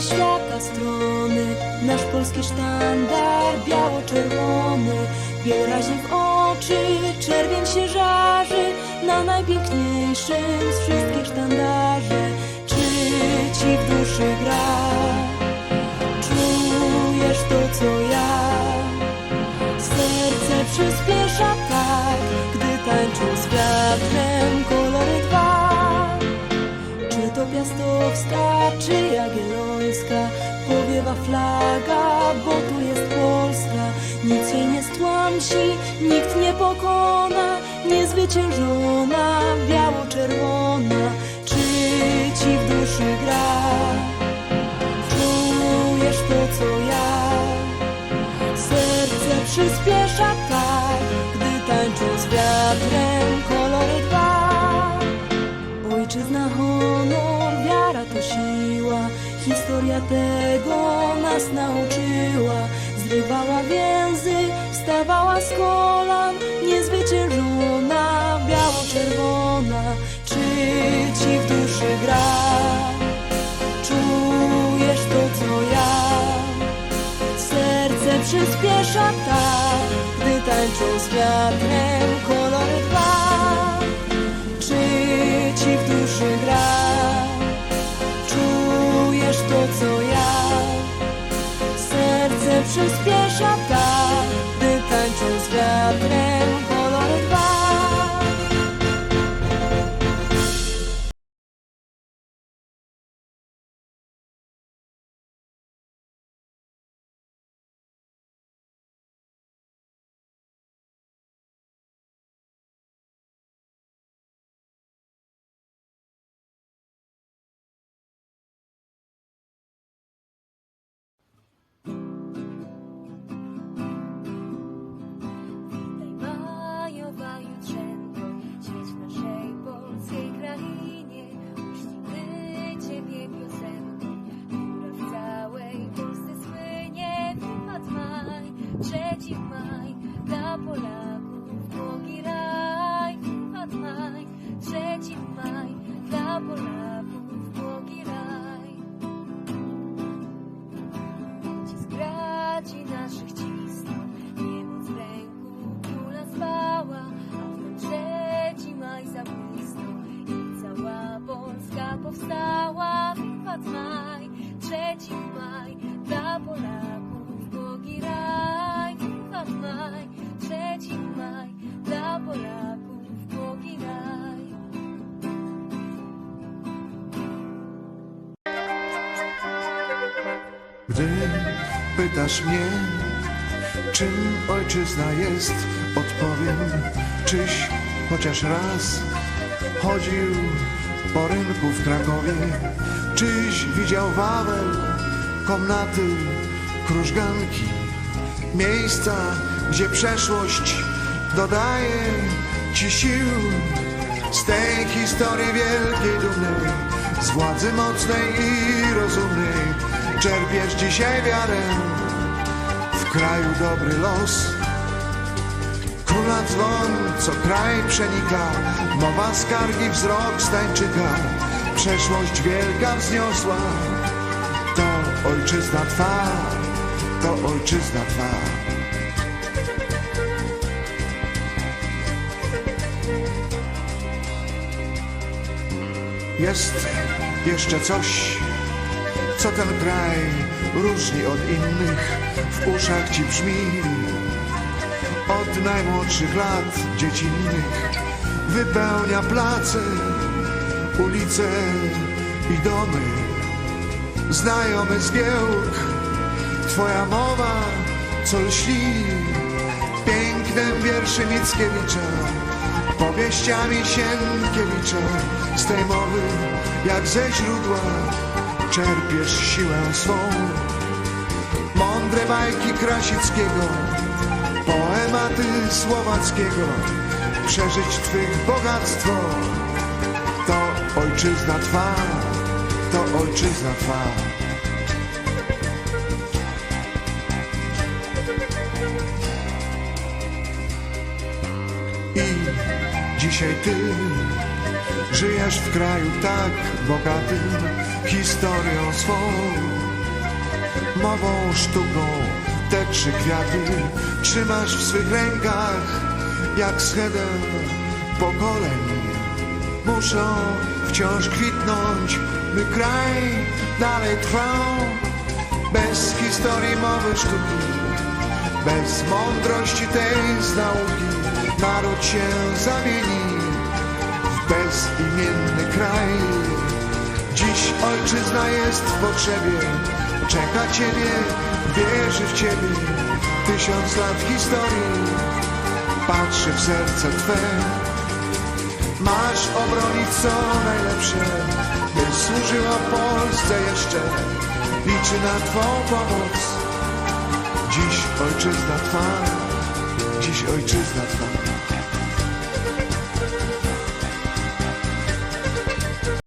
Świata strony Nasz polski sztandar biało-czerwony Biel raźnie w oczy, czerwień się żarzy Na najpiękniejszym z wszystkich sztandarze Czy ci w duszy gra? Czujesz to, co ja? Serce przyspiesza tak, gdy tańczą z wiatrem kolory dwa. Czy to piastowska, czy Powiewa flaga, bo tu jest Polska. Nic jej nie stłamsi, nikt nie pokona. Niezwyciężona, biało-czerwona. Czy ci w duszy gra? Czujesz to, co ja? Serce przyspiesza tak, gdy tańczą z wiatrem historia tego nas nauczyła. Zrywała więzy, wstawała z kolan, niezwyciężona, biało-czerwona. Czy ci w duszy gra? Czujesz to, co ja? Serce przyspiesza tak, gdy tańczą z wiatrem Serce przyspiesza 最近吗 Gdy pytasz mnie, czym ojczyzna jest, odpowiem, czyś chociaż raz chodził po rynku w Krakowie, czyś widział Wawel, komnaty, krużganki, miejsca, gdzie przeszłość dodaje ci sił. Z tej historii wielkiej dumnej, z władzy mocnej i rozumnej, czerpiesz dzisiaj wiarę w kraju dobry los. Króla dzwon, co kraj przenika, mowa skargi, wzrok stańczyka, przeszłość wielka wzniosła. To ojczyzna twa, to ojczyzna twa. Jest jeszcze coś, co ten kraj różni od innych, w uszach ci brzmi. Od najmłodszych lat dziecinnych wypełnia place, ulice i domy. Znajomy zgiełk, twoja mowa, co lśni pięknem wierszy Mickiewicza, powieściami Sienkiewicza. Z tej mowy, jak ze źródła, czerpiesz siłę swą. Mądre bajki Krasickiego, poematy Słowackiego, przeżyć Twych bogactwo. To ojczyzna Twa, to ojczyzna Twa. I dzisiaj Ty żyjesz w kraju tak bogatym, historią swą mową, sztuką te trzy kwiaty trzymasz w swych rękach jak schedę pokoleń. Muszą wciąż kwitnąć, by kraj dalej trwał. Bez historii mowy sztuki, bez mądrości tej z nauki, naród się zamieni w bezimienny kraj. Dziś ojczyzna jest w potrzebie, czeka ciebie, wierzy w ciebie. Tysiąc lat historii patrzy w serce twe. Masz obronić co najlepsze, by służyło Polsce jeszcze. Liczy na Twą pomoc. Dziś ojczyzna Twa, dziś ojczyzna Twa.